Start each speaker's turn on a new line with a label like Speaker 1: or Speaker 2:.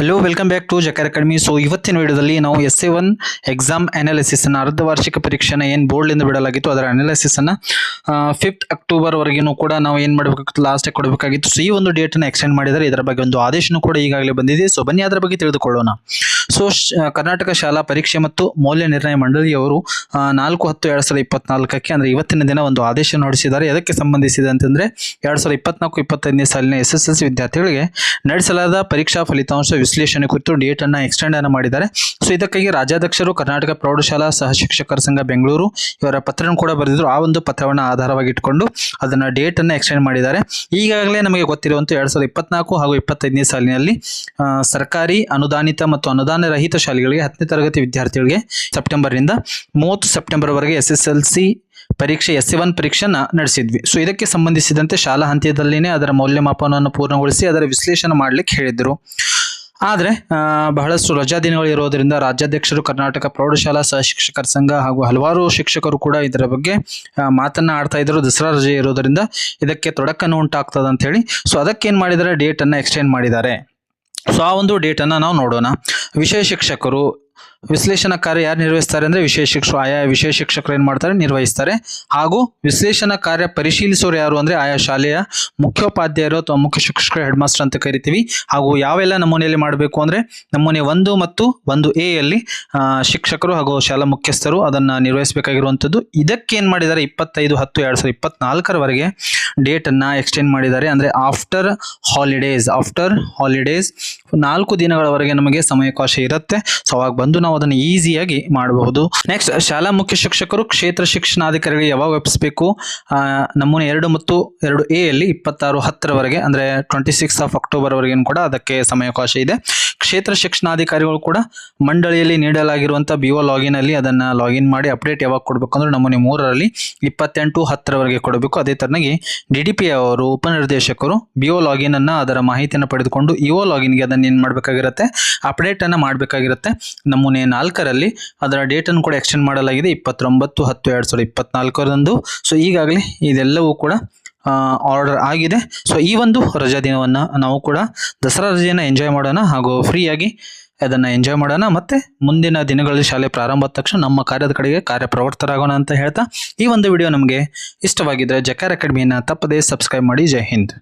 Speaker 1: Hello welcome back to Jakar academy so ಇವತ್ತಿನ ವಿಡಿಯೋದಲ್ಲಿ ನಾವು S A one exam analysis ಅನ್ನ ಅರ್ಧ ವಾರ್ಷಿಕ ಪರೀಕ್ಷೆನ ಏನು ಬೋರ್ಡ್ಲಿಂದ ಬಿಡಲಾಗಿತ್ತು, ಅದರ ಅನಾಲಿಸಿಸ್ ಅನ್ನ ಫಿಫ್ತ್ ಅಕ್ಟೋಬರ್ ವರೆಗೂ ಕೂಡ ನಾವು ಏನು ಮಾಡಬೇಕಾಗಿತ್ತು ಲಾಸ್ಟ್ ಕೊಡಬೇಕಾಗಿತ್ತು. ಸೊ ಈ ಒಂದು ಡೇಟ್ ಅನ್ನ ಎಕ್ಸ್ಟೆಂಡ್ ಮಾಡಿದರೆ ಇದರ ಬಗ್ಗೆ ಒಂದು ಆದೇಶನೂ ಕೂಡ ಈಗಾಗಲೇ ಬಂದಿದೆ. ಸೊ ಬನ್ನಿ ಅದರ ಬಗ್ಗೆ ತಿಳಿದುಕೊಳ್ಳೋಣ. ಸೊ ಕರ್ನಾಟಕ ಶಾಲಾ ಪರೀಕ್ಷೆ ಮತ್ತು ಮೌಲ್ಯ ನಿರ್ಣಯ ಮಂಡಳಿಯವರು ನಾಲ್ಕು ಹತ್ತು ಎರಡು ಸಾವಿರದ ಇಪ್ಪತ್ನಾಲ್ಕಕ್ಕೆ ಅಂದರೆ ಇವತ್ತಿನ ದಿನ ಒಂದು ಆದೇಶ ಹೊರಡಿಸಿದ್ದಾರೆ ಅದಕ್ಕೆ ಸಂಬಂಧಿಸಿದಂತಂದ್ರೆ ಎರಡು ಸಾವಿರದ ಇಪ್ಪತ್ನಾಲ್ಕು, ಇಪ್ಪತ್ತೈದನೇ ಸಾಲಿನ ಎಸ್ ಎಸ್ ಎಲ್ ಸಿ ವಿದ್ಯಾರ್ಥಿಗಳಿಗೆ ನಡೆಸಲಾದ ಪರೀಕ್ಷಾ ಫಲಿತಾಂಶ ವಿಶ್ಲೇಷಣೆ ಕುರಿತು ಡೇಟನ್ನು ಎಕ್ಸ್ಟೆಂಡ್ ಅನ್ನು ಮಾಡಿದ್ದಾರೆ. ಸೊ ಇದಕ್ಕಾಗಿ ರಾಜ್ಯಾಧ್ಯಕ್ಷರು ಕರ್ನಾಟಕ ಪ್ರೌಢಶಾಲಾ ಸಹ ಶಿಕ್ಷಕರ ಸಂಘ ಬೆಂಗಳೂರು ಇವರ ಪತ್ರವನ್ನು ಕೂಡ ಬರೆದಿದ್ರು. ಆ ಒಂದು ಪತ್ರವನ್ನು ಆಧಾರವಾಗಿಟ್ಟುಕೊಂಡು ಅದನ್ನು ಡೇಟನ್ನು ಎಕ್ಸ್ಟೆಂಡ್ ಮಾಡಿದ್ದಾರೆ. ಈಗಾಗಲೇ ನಮಗೆ ಗೊತ್ತಿರುವಂತೆ ಎರಡು ಸಾವಿರದ ಇಪ್ಪತ್ನಾಲ್ಕು ಹಾಗೂ ಇಪ್ಪತ್ತೈದನೇ ಸಾಲಿನಲ್ಲಿ ಸರ್ಕಾರಿ ಅನುದಾನಿತ ಮತ್ತು ಅನುದಾನ ರಹಿತ ಶಾಲೆಗಳಿಗೆ ಹತ್ತನೇ ತರಗತಿ ವಿದ್ಯಾರ್ಥಿಗಳಿಗೆ ಸೆಪ್ಟೆಂಬರ್ನಿಂದ ಮೂವತ್ತು ಸೆಪ್ಟೆಂಬರ್ ವರೆಗೆ ಎಸ್ ಎಸ್ ಎಲ್ ಸಿ ಪರೀಕ್ಷೆ ಎಸ್ ಸಿ ಒನ್ ಪರೀಕ್ಷೆನ ನಡೆಸಿದ್ವಿ. ಸೊ ಇದಕ್ಕೆ ಸಂಬಂಧಿಸಿದಂತೆ ಶಾಲಾ ಹಂತದಲ್ಲಿನೇ ಅದರ ಮೌಲ್ಯಮಾಪನವನ್ನು ಪೂರ್ಣಗೊಳಿಸಿ ಅದರ ವಿಶ್ಲೇಷಣೆ ಮಾಡಲಿಕ್ಕೆ ಹೇಳಿದರು. ಆದರೆ ಬಹಳಷ್ಟು ರಜಾ ದಿನಗಳು ಇರೋದರಿಂದ ರಾಜ್ಯಾಧ್ಯಕ್ಷರು, ಕರ್ನಾಟಕ ಪ್ರೌಢಶಾಲಾ ಸಹ ಶಿಕ್ಷಕರ ಸಂಘ ಹಾಗೂ ಹಲವಾರು ಶಿಕ್ಷಕರು ಕೂಡ ಇದರ ಬಗ್ಗೆ ಮಾತನ್ನು ಆಡ್ತಾ ಇದ್ದರು ದಸರಾ ರಜೆ ಇರೋದರಿಂದ ಇದಕ್ಕೆ ತೊಡಕನ್ನು ಉಂಟಾಗ್ತದೆ ಅಂತ ಹೇಳಿ ಸೊ ಅದಕ್ಕೇನು ಮಾಡಿದರೆ ಡೇಟನ್ನು ಎಕ್ಸ್ಟೆಂಡ್ ಮಾಡಿದ್ದಾರೆ. ಸೊ ಆ ಒಂದು ಡೇಟನ್ನು ನಾವು ನೋಡೋಣ. ವಿಷಯ ಶಿಕ್ಷಕರು ವಿಶ್ಲೇಷಣಾ ಕಾರ್ಯ ಯಾರು ನಿರ್ವಹಿಸ್ತಾರೆ ಅಂದ್ರೆ ವಿಶೇಷ ಶಿಕ್ಷಕರು ಆಯಾ ವಿಶೇಷ ಶಿಕ್ಷಕರು ಏನು ಮಾಡ್ತಾರೆ? ನಿರ್ವಹಿಸ್ತಾರೆ. ಹಾಗೂ ವಿಶ್ಲೇಷಣಾ ಕಾರ್ಯ ಪರಿಶೀಲಿಸೋರು ಯಾರು ಅಂದ್ರೆ ಆಯಾ ಶಾಲೆಯ ಮುಖ್ಯೋಪಾಧ್ಯಾಯರು ಅಥವಾ ಮುಖ್ಯ ಶಿಕ್ಷಕರು ಹೆಡ್ ಮಾಸ್ಟರ್ ಅಂತ ಕರಿತೀವಿ. ಹಾಗೂ ಯಾವೆಲ್ಲ ನಮೂನೆಯಲ್ಲಿ ಮಾಡಬೇಕು ಅಂದ್ರೆ ನಮೂನೆ ಒಂದು ಮತ್ತು ಒಂದು ಎ ಯಲ್ಲಿ ಶಿಕ್ಷಕರು ಹಾಗೂ ಶಾಲಾ ಮುಖ್ಯಸ್ಥರು ಅದನ್ನ ನಿರ್ವಹಿಸಬೇಕಾಗಿರುವಂಥದ್ದು ಇದಕ್ಕೆ ಏನು ಮಾಡಿದ್ದಾರೆ? ಇಪ್ಪತ್ತೈದು, ಹತ್ತು, ಎರಡು ಸಾವಿರದ ಇಪ್ಪತ್ನಾಲ್ಕರವರೆಗೆ ಡೇಟ್ ಅನ್ನ ಎಕ್ಸ್ಟೆಂಡ್ ಮಾಡಿದ್ದಾರೆ. ಅಂದ್ರೆ ಆಫ್ಟರ್ ಹಾಲಿಡೇಸ್ ಆಫ್ಟರ್ ಹಾಲಿಡೇಸ್ ನಾಲ್ಕು ದಿನಗಳವರೆಗೆ ನಮಗೆ ಸಮಯಾವಕಾಶ ಇರುತ್ತೆ. ಸೊ ಅವಾಗ ಬಂದು ಅದನ್ನು ಈಸಿಯಾಗಿ ಮಾಡಬಹುದು. ನೆಕ್ಸ್ಟ್ ಶಾಲಾ ಮುಖ್ಯ ಶಿಕ್ಷಕರು ಕ್ಷೇತ್ರ ಶಿಕ್ಷಣಾಧಿಕಾರಿಗಳಿಗೆ ಯಾವಾಗ ಒಪ್ಪಿಸಬೇಕು? ನಮೂನೆ ಎರಡು ಮತ್ತು ಎರಡು ಎ ಅಲ್ಲಿ ಇಪ್ಪತ್ತಾರು ಹತ್ತರವರೆಗೆ, ಅಂದ್ರೆ ಟ್ವೆಂಟಿ ಸಿಕ್ಸ್ ಆಫ್ ಅಕ್ಟೋಬರ್ ವರೆಗೆ ಕೂಡ ಅದಕ್ಕೆ ಸಮಯಾವಕಾಶ ಇದೆ. ಕ್ಷೇತ್ರ ಶಿಕ್ಷಣಾಧಿಕಾರಿಗಳು ಕೂಡ ಮಂಡಳಿಯಲ್ಲಿ ನೀಡಲಾಗಿರುವಂತಹ ಬಿ ಒ ಲಾಗಿನ್ ಅಲ್ಲಿ ಅದನ್ನ ಲಾಗಿನ್ ಮಾಡಿ ಅಪ್ಡೇಟ್ ಯಾವಾಗ ಕೊಡಬೇಕು ಅಂದ್ರೆ ನಮೂನೆ ಮೂರರಲ್ಲಿ ಇಪ್ಪತ್ತೆಂಟು ಹತ್ತರವರೆಗೆ ಕೊಡಬೇಕು. ಅದೇ ತರನಾಗಿ ಡಿ ಡಿ ಪಿ ಅವರು, ಉಪನಿರ್ದೇಶಕರು ಬಿ ಒ ಲಾಗಿನ್ ಅನ್ನ ಅದರ ಮಾಹಿತಿಯನ್ನು ಪಡೆದುಕೊಂಡು ಇ ಒ ಲಾಗಿನ್ಗೆ ಅದನ್ನ ಏನು ಮಾಡಬೇಕಾಗಿರುತ್ತೆ? ಅಪ್ಡೇಟ್ ಅನ್ನ ಮಾಡಬೇಕಾಗಿರುತ್ತೆ. ನಮೂನೆ ನಾಲ್ಕರಲ್ಲಿ ಅದರ ಡೇಟನ್ನು ಕೂಡ ಎಕ್ಸ್ಟೆಂಡ್ ಮಾಡಲಾಗಿದೆ. ಇಪ್ಪತ್ತೊಂಬತ್ತು, ಹತ್ತು, ಎರಡು ಸಾವಿರದ ಇಪ್ಪತ್ನಾಲ್ಕರಂದು. ಸೊ ಈಗಾಗಲೇ ಇದೆಲ್ಲವೂ ಕೂಡ ಆರ್ಡರ್ ಆಗಿದೆ. ಸೊ ಈ ಒಂದು ರಜಾ ದಿನವನ್ನು ನಾವು ಕೂಡ ದಸರಾ ರಜೆಯನ್ನು ಎಂಜಾಯ್ ಮಾಡೋಣ ಹಾಗೂ ಫ್ರೀಯಾಗಿ ಅದನ್ನು ಎಂಜಾಯ್ ಮಾಡೋಣ. ಮತ್ತು ಮುಂದಿನ ದಿನಗಳಲ್ಲಿ ಶಾಲೆ ಪ್ರಾರಂಭ ತಕ್ಷಣ ನಮ್ಮ ಕಾರ್ಯದ ಕಡೆಗೆ ಕಾರ್ಯಪ್ರವರ್ತರಾಗೋಣ ಅಂತ ಹೇಳ್ತಾ ಈ ಒಂದು ವಿಡಿಯೋ ನಮಗೆ ಇಷ್ಟವಾಗಿದ್ದರೆ ಜಕಾರ್ ಅಕಾಡೆಮಿಯನ್ನು ತಪ್ಪದೇ ಸಬ್ಸ್ಕ್ರೈಬ್ ಮಾಡಿ. ಜೈ ಹಿಂದ್.